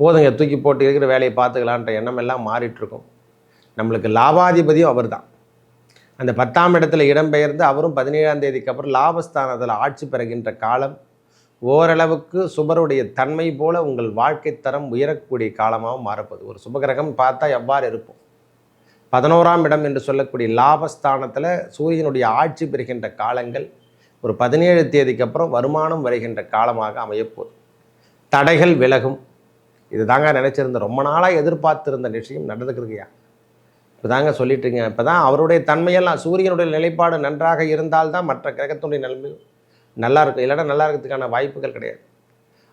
போதுங்க தூக்கி போட்டு இருக்கிற வேலையை பார்த்துக்கலான்ற எண்ணம் எல்லாம் மாறிட்டுருக்கும். நம்மளுக்கு லாபாதிபதியும் அவர் தான் அந்த பத்தாம் இடத்துல இடம்பெயர்ந்து அவரும் பதினேழாம் தேதிக்கு அப்புறம் லாபஸ்தானத்தில் ஆட்சி பெறுகின்ற காலம் ஓரளவுக்கு சுபருடைய தன்மை போல உங்கள் வாழ்க்கை தரம் உயரக்கூடிய காலமாகவும் மாறப்போகுது. ஒரு சுபகிரகம் பார்த்தா எவ்வாறு இருக்கும் பதினோராம் இடம் என்று சொல்லக்கூடிய லாபஸ்தானத்தில் சூரியனுடைய ஆட்சி பெறுகின்ற காலங்கள் ஒரு பதினேழு தேதிக்கு அப்புறம் வருமானம் வருகின்ற காலமாக அமையப்போகுது. தடைகள் விலகும். இது தாங்க நினச்சிருந்த ரொம்ப நாளாக எதிர்பார்த்துருந்த விஷயம் நடந்துக்கிறதுயா இப்போ தாங்க சொல்லிட்டுங்க இப்போ தான் அவருடைய தன்மையெல்லாம் சூரியனுடைய நிலைப்பாடு நன்றாக இருந்தால்தான் மற்ற கிரகத்துடைய நிலைமை நல்லா இருக்கும். இல்லைன்னா நல்லா இருக்கிறதுக்கான வாய்ப்புகள் கிடையாது.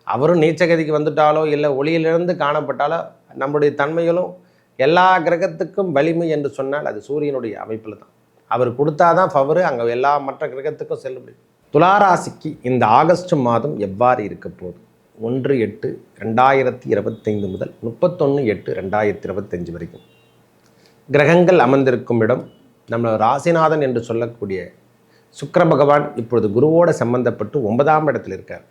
அவரும் நீச்சகதிக்கு வந்துட்டாலோ இல்லை ஒளியிலிருந்து காணப்பட்டாலோ நம்முடைய தன்மைகளும் எல்லா கிரகத்துக்கும் வலிமை என்று சொன்னால் அது சூரியனுடைய அமைப்பில் தான் அவர் கொடுத்தாதான் ஃபவரு அங்கே எல்லா மற்ற கிரகத்துக்கும் செல்லுபடி துளாராசிக்கு இந்த ஆகஸ்ட் மாதம் எவ்வாறு இருக்க போகுது? ஒன்று எட்டு ரெண்டாயிரத்தி இருபத்தைந்து முதல் முப்பத்தொன்று எட்டு ரெண்டாயிரத்தி இருபத்தஞ்சு வரைக்கும். கிரகங்கள் அமர்ந்திருக்கும் இடம் நம்ம ராசிநாதன் என்று சொல்லக்கூடிய சுக்கர பகவான் இப்பொழுது குருவோட சம்பந்தப்பட்டு ஒன்பதாம் இடத்தில் இருக்கார்.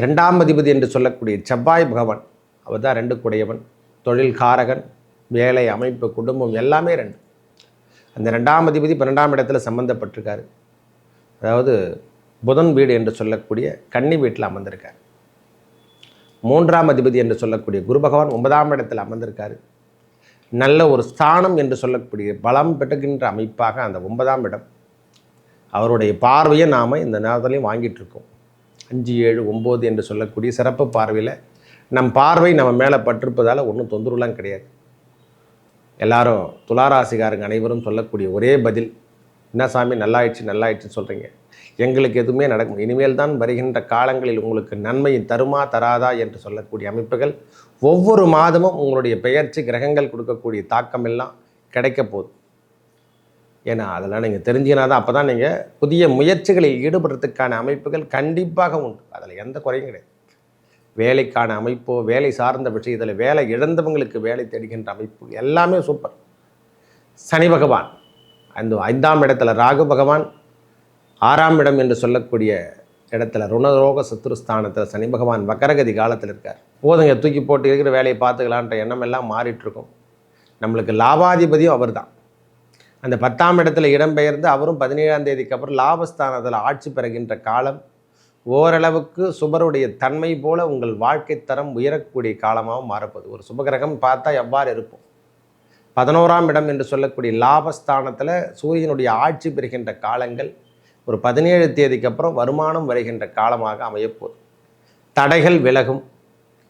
இரண்டாம் அதிபதி என்று சொல்லக்கூடிய செவ்வாய் பகவான் அவர் தான் ரெண்டு குடையவன் தொழில் காரகன் வேலை அமைப்பு குடும்பம் எல்லாமே ரெண்டு. அந்த ரெண்டாம் அதிபதி பன்னெண்டாம் இடத்துல சம்பந்தப்பட்டிருக்காரு. அதாவது புதன் வீடு என்று சொல்லக்கூடிய கன்னி வீட்டில் அமர்ந்திருக்கார். மூன்றாம் அதிபதி என்று சொல்லக்கூடிய குரு பகவான் ஒன்பதாம் இடத்தில் அமர்ந்திருக்காரு. நல்ல ஒரு ஸ்தானம் என்று சொல்லக்கூடிய பலம் பெற்றுகின்ற அமைப்பாக அந்த ஒன்பதாம் இடம். அவருடைய பார்வையை நாம் இந்த நேரத்துலையும் வாங்கிட்டுருக்கோம் அஞ்சு ஏழு ஒம்பது என்று சொல்லக்கூடிய சிறப்பு பார்வையில் நம் பார்வை நம்ம மேலே பட்டிருப்பதால் ஒன்றும் தொந்தரவுலாம் கிடையாது. எல்லாரும் துளாராசிகாரங்க அனைவரும் சொல்லக்கூடிய ஒரே பதில் என்ன சாமி நல்லாயிடுச்சு நல்லாயிடுச்சுன்னு சொல்கிறீங்க எங்களுக்கு எதுவுமே நடக்கும் இனிமேல் தான் வருகின்ற காலங்களில் உங்களுக்கு நன்மையின் தருமா தராதா என்று சொல்லக்கூடிய அமைப்புகள் ஒவ்வொரு மாதமும் உங்களுடைய பெயர்ச்சி கிரகங்கள் கொடுக்கக்கூடிய தாக்கம் எல்லாம் கிடைக்க போகுது. ஏன்னா அதெல்லாம் நீங்கள் தெரிஞ்சினா தான் அப்போ தான் நீங்கள் புதிய முயற்சிகளில் ஈடுபடுறதுக்கான அமைப்புகள் கண்டிப்பாக உண்டு. அதில் எந்த குறையும் கிடையாது. வேலைக்கான அமைப்போ வேலை சார்ந்த விஷயத்தில் வேலை இழந்தவங்களுக்கு வேலை தேடுகின்ற அமைப்பு எல்லாமே சூப்பர். சனி பகவான். அந்த ஐந்தாம் இடத்துல ராகு பகவான். ஆறாம் இடம் என்று சொல்லக்கூடிய இடத்துல ருணரோக சத்துருஸ்தானத்தில் சனி பகவான் வக்கரகதி காலத்தில் இருக்கார். போதுங்க தூக்கி போட்டு இருக்கிற வேலையை பார்த்துக்கலான்ற எண்ணம் எல்லாம் மாறிட்டுருக்கும். நம்மளுக்கு லாபாதிபதியும் அவர் தான் அந்த பத்தாம் இடத்துல இடம்பெயர்ந்து அவரும் பதினேழாம் தேதிக்கு அப்புறம் லாபஸ்தானத்தில் ஆட்சி பெறுகின்ற காலம் ஓரளவுக்கு சுபருடைய தன்மை போல உங்கள் வாழ்க்கை தரம் உயரக்கூடிய காலமாகவும் மாறப்போகுது. ஒரு சுபகிரகம் பார்த்தா எவ்வாறு இருக்கும் பதினோராம் இடம் என்று சொல்லக்கூடிய லாபஸ்தானத்தில் சூரியனுடைய ஆட்சி பெறுகின்ற காலங்கள் ஒரு பதினேழு தேதிக்கு அப்புறம் வருமானம் வருகின்ற காலமாக அமையப்போகுது. தடைகள் விலகும்.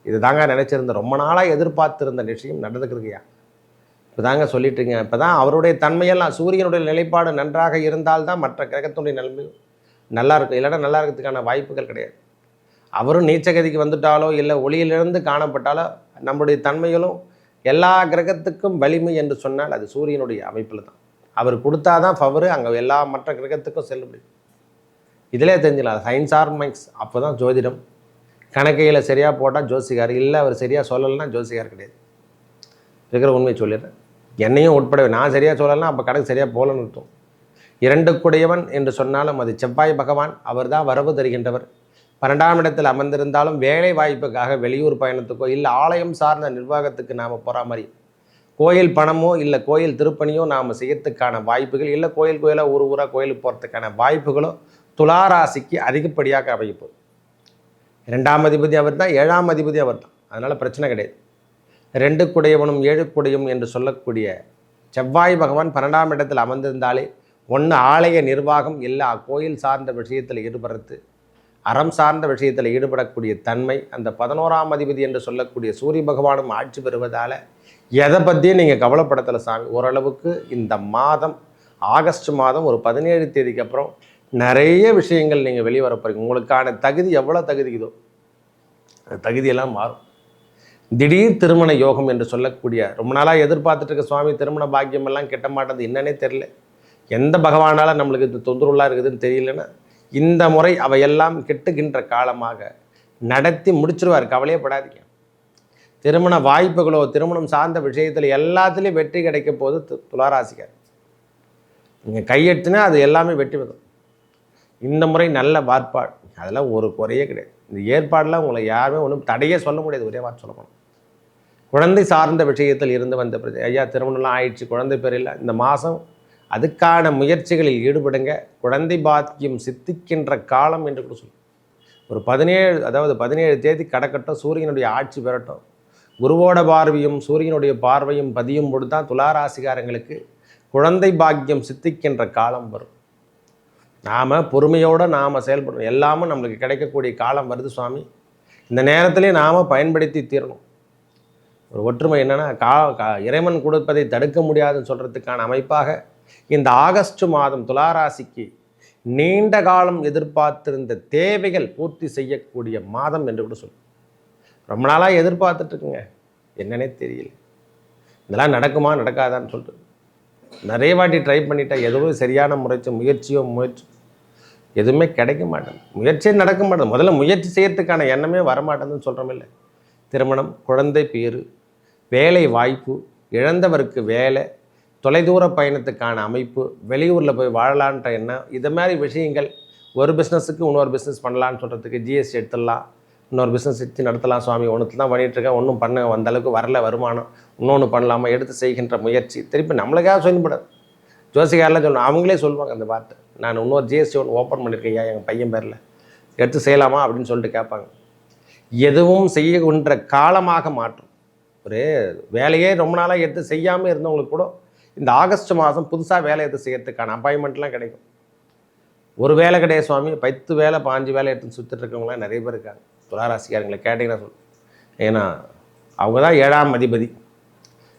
இது தாங்க நினச்சிருந்த ரொம்ப நாளாக எதிர்பார்த்திருந்த விஷயம் நடந்துக்கிறதுயா இப்போ தாங்க சொல்லிட்டுருங்க இப்போ தான் அவருடைய தன்மையெல்லாம் சூரியனுடைய நிலைப்பாடு நன்றாக இருந்தால்தான் மற்ற கிரகத்துடைய நிலைமை நல்லா இருக்கும். இல்லைன்னா நல்லா இருக்கிறதுக்கான வாய்ப்புகள் கிடையாது. அவரும் நீச்சகதிக்கு வந்துட்டாலோ இல்லை ஒளியிலிருந்து காணப்பட்டாலோ நம்முடைய தன்மைகளும் எல்லா கிரகத்துக்கும் வலிமை என்று சொன்னால் அது சூரியனுடைய அமைப்பில் தான். அவர் கொடுத்தாதான் ஃபவரு அங்கே எல்லா மற்ற கிரகத்துக்கும் செல்லுபடி இதிலே தெரிஞ்சிடலாம் சயின்ஸ் ஆர் மைக்ஸ் அப்போ தான் ஜோதிடம். கணக்கையில் சரியாக போட்டால் ஜோசிகார் இல்லை அவர் சரியாக சொல்லலைன்னா ஜோசிகார் கிடையாது. இருக்கிற உண்மையை சொல்லிடுறேன். என்னையும் உட்படவே நான் சரியாக சொல்லலைன்னா அப்போ கணக்கு சரியாக போகலன்னு அர்த்தம். இரண்டு குடையவன் என்று சொன்னாலும் அது செவ்வாய் பகவான் அவர் தான் வரவு தருகின்றவர். பன்னெண்டாம் இடத்தில் அமர்ந்திருந்தாலும் வேலை வாய்ப்புக்காக வெளியூர் பயணத்துக்கோ இல்லை ஆலயம் சார்ந்த நிர்வாகத்துக்கு நாம் போகிற மாதிரி. கோயில் பணமோ இல்லை கோயில் திருப்பணியோ நாம் செய்யறதுக்கான வாய்ப்புகள் இல்லை கோயில் கோயிலாக ஊர் ஊராக கோயிலுக்கு போகிறதுக்கான வாய்ப்புகளோ துளாராசிக்கு அதிகப்படியாக அமையப்போகுது ரெண்டாம் அதிபதி அவர் தான் ஏழாம் அதிபதி அவர் தான் அதனால் பிரச்சனை கிடையாது. ரெண்டு குடையவனும் ஏழு குடையும் என்று சொல்லக்கூடிய செவ்வாய் பகவான் பன்னெண்டாம் இடத்தில் அமர்ந்திருந்தாலே ஒன்று ஆலய நிர்வாகம் இல்லை கோயில் சார்ந்த விஷயத்தில் ஈடுபடுறது அறம் சார்ந்த விஷயத்தில் ஈடுபடக்கூடிய தன்மை அந்த பதினோராம் அதிபதி என்று சொல்லக்கூடிய சூரிய பகவானும் ஆட்சி பெறுவதால் எதை பற்றியும் நீங்கள் கவலைப்படத்தில் சாமி ஓரளவுக்கு இந்த மாதம் ஆகஸ்ட் மாதம் ஒரு பதினேழு தேதிக்கு அப்புறம் நிறைய விஷயங்கள் நீங்கள் வெளியே வர உங்களுக்கான தகுதி எவ்வளோ தகுதிக்குதோ அந்த தகுதியெல்லாம் மாறும். திடீர் திருமண யோகம் என்று சொல்லக்கூடிய ரொம்ப நாளாக எதிர்பார்த்துட்டு இருக்க சுவாமி திருமண பாக்கியம் எல்லாம் கெட்ட மாட்டேது என்னன்னே தெரில எந்த பகவானால் நம்மளுக்கு இது தொந்தரவுலாம் இருக்குதுன்னு தெரியலன்னா இந்த முறை அவையெல்லாம் கெட்டுகின்ற காலமாக நடத்தி முடிச்சிருவார். கவலையப்படாதீங்க திருமண வாய்ப்புகளோ திருமணம் சார்ந்த விஷயத்தில் எல்லாத்துலேயும் வெற்றி கிடைக்க போது துளாராசிக்கார். நீங்கள் கையெட்டுனா அது எல்லாமே வெற்றி பெறும். இந்த முறை நல்ல வார்ப்பாடு. அதெல்லாம் ஒரு குறையே கிடையாது. இந்த ஏற்பாடெலாம் உங்களை யாருமே ஒன்றும் தடையே சொல்ல முடியாது. ஒரே வார்த்தை சொல்ல குழந்தை சார்ந்த விஷயத்தில் இருந்து வந்த பிரச்சனை ஐயா திருமணம்லாம் ஆயிடுச்சு குழந்தை பேர் இல்லை. இந்த மாதம் அதுக்கான முயற்சிகளில் ஈடுபடுங்க. குழந்தை பாக்கியம் சித்திக்கின்ற காலம் என்று கூட சொல்லுவோம் ஒரு பதினேழு அதாவது பதினேழு தேதி கடக்கட்டும் சூரியனுடைய ஆட்சி பெறட்டும். குருவோட பார்வையும் சூரியனுடைய பார்வையும் பதியும் பொழுது தான் துளாராசிகாரங்களுக்கு குழந்தை பாக்கியம் சித்திக்கின்ற காலம் வரும். நாம் பொறுமையோடு நாம் செயல்படணும். எல்லாமும் நம்மளுக்கு கிடைக்கக்கூடிய காலம் வருது சுவாமி. இந்த நேரத்திலே நாம் பயன்படுத்தி தீரணும். ஒரு ஒற்றுமை என்னென்னா கா இறைவன் கொடுப்பதை தடுக்க முடியாதுன்னு சொல்கிறதுக்கான அமைப்பாக இந்த ஆகஸ்ட் மாதம் துளாராசிக்கு நீண்ட காலம் எதிர்பார்த்திருந்த தேவைகள் பூர்த்தி செய்யக்கூடிய மாதம் என்று கூட சொல்லும் ரொம்ப நாளாக எதிர்பார்த்துட்ருக்குங்க. என்னன்னே தெரியல. இதெல்லாம் நடக்குமா நடக்காதான்னு சொல்லிட்டு. நிறைய வாட்டி ட்ரை பண்ணிட்டேன். எதுவும் சரியான முறைச்ச முயற்சியோ முயற்சி எதுவுமே கிடைக்க மாட்டேன். முயற்சியே நடக்க மாட்டேன். முதல்ல முயற்சி செய்யறதுக்கான எண்ணமே வரமாட்டேதுன்னு சொல்கிறோமில்ல திருமணம் குழந்தை பேர் வேலை வாய்ப்பு இழந்தவருக்கு வேலை தொலைதூர பயணத்துக்கான அமைப்பு வெளியூரில் போய் வாழலான்ற எண்ணம் இது மாதிரி விஷயங்கள் ஒரு பிஸ்னஸுக்கு இன்னொரு பிஸ்னஸ் பண்ணலான்னு சொல்கிறதுக்கு ஜிஎஸ்டி எடுத்துடலாம். இன்னொரு பிஸ்னஸ் எடுத்து நடத்தலாம் சுவாமி. ஒன்று தான் பண்ணிகிட்ருக்கேன் ஒன்றும் பண்ண அந்த அளவுக்கு வரல வருமானம். இன்னொன்று பண்ணலாமா? எடுத்து செய்கின்ற முயற்சி. திருப்பி நம்மளுக்காக சொல்லப்படாது ஜோசிகாரெலாம் சொல்லணும் அவங்களே சொல்லுவாங்க அந்த வார்த்தை. நான் இன்னொரு ஜிஎஸ்டி ஒன்று ஓப்பன் பண்ணியிருக்கேன் ஐயா எங்கள் பையன் பேரில். எடுத்து செய்யலாமா? அப்படின்னு சொல்லிட்டு கேட்பாங்க. எதுவும் செய்யகின்ற காலமாக மாற்றும். ஒரு வேலையே ரொம்ப நாளாக எடுத்து செய்யாமல் இருந்தவங்களுக்கு கூட இந்த ஆகஸ்ட் மாதம் புதுசாக வேலை எடுத்து செய்யறதுக்கான அப்பாயின்மெண்ட்லாம் கிடைக்கும். ஒரு வேலை கிடையாது சுவாமி. பத்து வேலை பாஞ்சு வேலை எடுத்து சுற்றிட்டு இருக்கவங்களாம் நிறைய பேர் இருக்காங்க. துளாராசிக்காரங்களை கேட்டிங்கன்னா சொல். ஏன்னா அவங்க தான் ஏழாம் அதிபதி.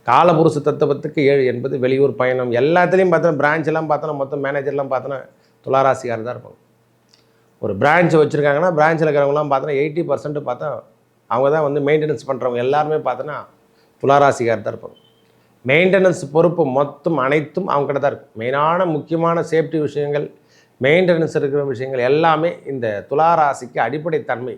காலபுருஷ தத்துவத்துக்கு ஏழு என்பது வெளியூர் பயணம். எல்லாத்துலேயும் பார்த்தோன்னா பிரான்ச்செல்லாம் எல்லாம் பார்த்தோன்னா மொத்தம் மேனேஜர்லாம் பார்த்தோன்னா துளாராசிக்காரர் தான் இருப்பாங்க. ஒரு பிரான்ச் வச்சுருக்காங்கன்னா பிரான்ச்சில் இருக்கிறவங்களாம் பார்த்தோன்னா எயிட்டி பர்சன்ட் பார்த்தா அவங்க தான் வந்து மெயின்டெனன்ஸ் பண்ணுறவங்க எல்லாருமே பார்த்தோன்னா துளாராசிக்காரர் தான் இருப்பாங்க. மெயின்டெனன்ஸ் பொறுப்பு மொத்தம் அனைத்தும் அவங்க கிட்ட தான் இருக்கும். மெயினான முக்கியமான சேஃப்டி விஷயங்கள் மெயின்டெனன்ஸ் இருக்கிற விஷயங்கள் எல்லாமே இந்த துளாராசிக்கு அடிப்படை தன்மை.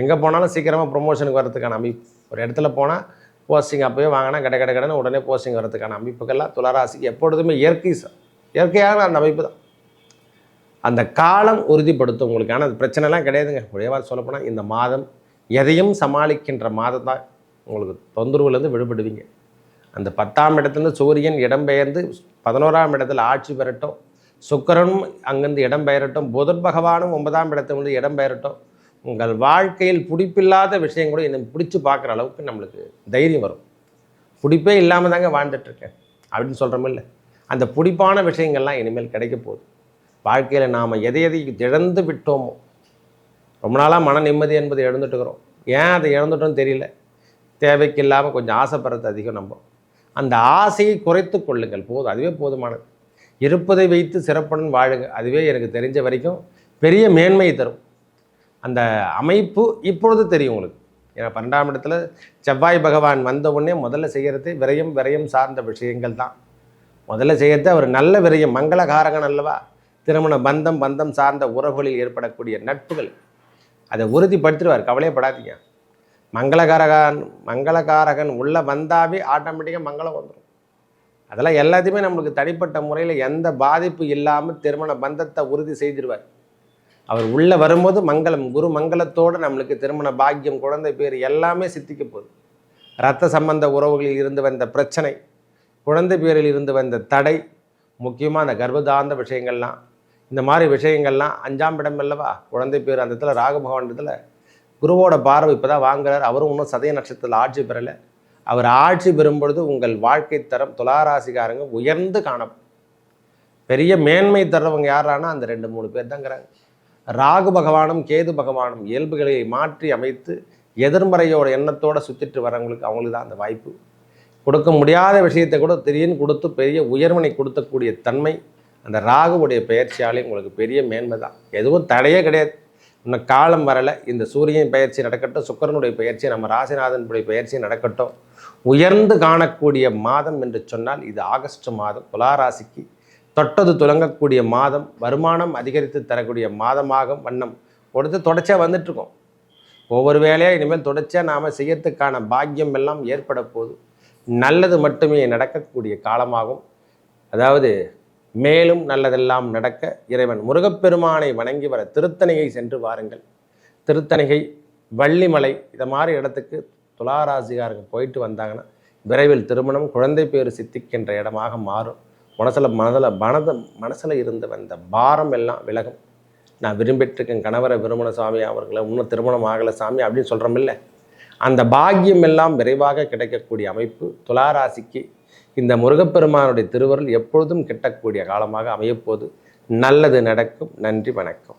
எங்கே போனாலும் சீக்கிரமாக ப்ரொமோஷனுக்கு வரதுக்கான அமைப்பு. ஒரு இடத்துல போனால் போஸ்டிங் அப்போயே வாங்கினா கட கட கடைன்னு உடனே போஸ்டிங் வரதுக்கான அமைப்புகள்லாம் துளராசிக்கு எப்பொழுதுமே இயற்கை இயற்கையாக இயற்கையான அந்த அமைப்பு தான். அந்த காலம் உறுதிப்படுத்தும் உங்களுக்கு. ஆனால் அது பிரச்சனைலாம் கிடையாதுங்க. ஒரே சொல்லப்போனால் இந்த மாதம் எதையும் சமாளிக்கின்ற மாதம் தான் உங்களுக்கு தொந்தரவுலேருந்து விடுபடுவீங்க. அந்த பத்தாம் இடத்துலேருந்து சூரியன் இடம்பெயர்ந்து பதினோராம் இடத்துல ஆட்சி பெறட்டும். சுக்கரனும் அங்கேருந்து இடம்பெயரட்டும். புதன் பகவானும் ஒன்பதாம் இடத்துலேருந்து இடம்பெயரட்டும். உங்கள் வாழ்க்கையில் பிடிப்பில்லாத விஷயம் கூட என்னை பிடிச்சி பார்க்குற அளவுக்கு நம்மளுக்கு தைரியம் வரும். பிடிப்பே இல்லாமல் தாங்க வாழ்ந்துட்டுருக்கேன் அப்படின்னு சொல்கிறோமில்ல அந்த பிடிப்பான விஷயங்கள்லாம் இனிமேல் கிடைக்க போகுது. வாழ்க்கையில் நாம் எதை எதை இழந்து விட்டோமோ ரொம்ப நாளாக மன நிம்மதி என்பது இழந்துட்டுக்கிறோம் ஏன் அதை இழந்துட்டோம்னு தெரியல. தேவைக்கு இல்லாமல் கொஞ்சம் ஆசைப்படுறது அதிகம் நம்ம. அந்த ஆசையை குறைத்து கொள்ளுங்கள். போதும் அதுவே போதுமானது. இருப்பதை வைத்து சிறப்புடன் வாழுங்க. அதுவே எனக்கு தெரிஞ்ச வரைக்கும் பெரிய மேன்மையை தரும். அந்த அமைப்பு இப்பொழுது தெரியும் உங்களுக்கு. ஏன்னா பன்னெண்டாம் இடத்துல செவ்வாய் பகவான் வந்த உடனே முதல்ல செய்கிறது விரயம் விரயம் சார்ந்த விஷயங்கள் தான். முதல்ல செய்கிறது அவர் நல்ல விரயம் மங்களகாரகன் அல்லவா? திருமண பந்தம் பந்தம் சார்ந்த உறவுகளில் ஏற்படக்கூடிய நட்புகள். அதை உறுதிப்படுத்திடுவார் கவலையப்படாதீங்க. மங்களகாரகன் மங்களகாரகன் உள்ளே வந்தாவே ஆட்டோமேட்டிக்காக மங்களம் வந்துடும் அதெல்லாம் எல்லாத்தையுமே நம்மளுக்கு தனிப்பட்ட முறையில் எந்த பாதிப்பு இல்லாமல் திருமண பந்தத்தை உறுதி செய்திருவார். அவர் உள்ளே வரும்போது மங்களம் குரு மங்களத்தோடு நம்மளுக்கு திருமண பாக்கியம் குழந்தை பேர் எல்லாமே சித்திக்க போகுது. இரத்த சம்பந்த உறவுகளில் இருந்து வந்த பிரச்சனை குழந்தை பேரில் இருந்து வந்த தடை முக்கியமாக அந்த கர்ப்பதாந்த விஷயங்கள்லாம். இந்த மாதிரி விஷயங்கள்லாம் அஞ்சாம் இடம் அல்லவா? குழந்தை பேர் அந்த இடத்துல ராகு இடத்துல குருவோட பார்வை இப்போ தான் வாங்குறார். அவரும் இன்னும் சதய நட்சத்திரத்தில் ஆட்சி பெறலை. அவர் ஆட்சி பெறும்பொழுது உங்கள் வாழ்க்கை தரம் துளாராசிக்காரங்க உயர்ந்து காணப்படும். பெரிய மேன்மை தர்றவங்க யாரானா அந்த ரெண்டு மூணு பேர் தாங்கிறாங்க. ராகு பகவானும் கேது பகவானும் இயல்புகளை மாற்றி அமைத்து எதிர்மறையோட எண்ணத்தோடு சுற்றிட்டு வரவங்களுக்கு அவங்களுக்கு தான் அந்த வாய்ப்பு. கொடுக்க முடியாத விஷயத்தை கூட திடீர்னு கொடுத்து பெரிய உயர்வனை கொடுக்கக்கூடிய தன்மை அந்த ராகுவுடைய பெயர்ச்சியாலே உங்களுக்கு பெரிய மேன்மை தான். எதுவும் தடையே கிடையாது. இன்னும் காலம் வரலை. இந்த சூரியன் பயிற்சி நடக்கட்டும் சுக்கரனுடைய பயிற்சி நம்ம ராசிநாதனுடைய பயிற்சி நடக்கட்டும். உயர்ந்து காணக்கூடிய மாதம் என்று சொன்னால் இது ஆகஸ்ட் மாதம் துளாராசிக்கு தொட்டது துலங்கக்கூடிய மாதம் வருமானம் அதிகரித்து தரக்கூடிய மாதமாக வண்ணம். கொடுத்து தொடர்ச்சியாக வந்துட்டுருக்கோம். ஒவ்வொரு வேலையாக இனிமேல் தொடர்ச்சியாக நாம் செய்யறதுக்கான பாக்கியம் எல்லாம் ஏற்பட போகுது. நல்லது மட்டுமே நடக்கக்கூடிய காலமாகும். அதாவது மேலும் நல்லதெல்லாம் நடக்க இறைவன் முருகப்பெருமானை வணங்கி வர திருத்தணிகை சென்று வாருங்கள். திருத்தணிகை வள்ளிமலை இதை மாதிரி இடத்துக்கு துளாராசிகாரங்க போயிட்டு வந்தாங்கன்னா விரைவில் திருமணம் குழந்தை பேர் சித்திக்கின்ற இடமாக மாறும். மனசில் மனதில் மனத மனசில் இருந்து வந்த பாரம் எல்லாம் விலகும். நான் விரும்பிட்டுருக்கேன் கணவரை விரும்பின சாமி அவர்களை இன்னும் திருமணம் ஆகலை சாமி அப்படின்னு சொல்கிறோமில்ல அந்த பாக்கியம் எல்லாம் விரைவாக கிடைக்கக்கூடிய அமைப்பு துளாராசிக்கு இந்த முருகப்பெருமானுடைய திருவருள் எப்பொழுதும் கிட்டக்கூடிய காலமாக அமையப்போது. நல்லது நடக்கும். நன்றி வணக்கம்.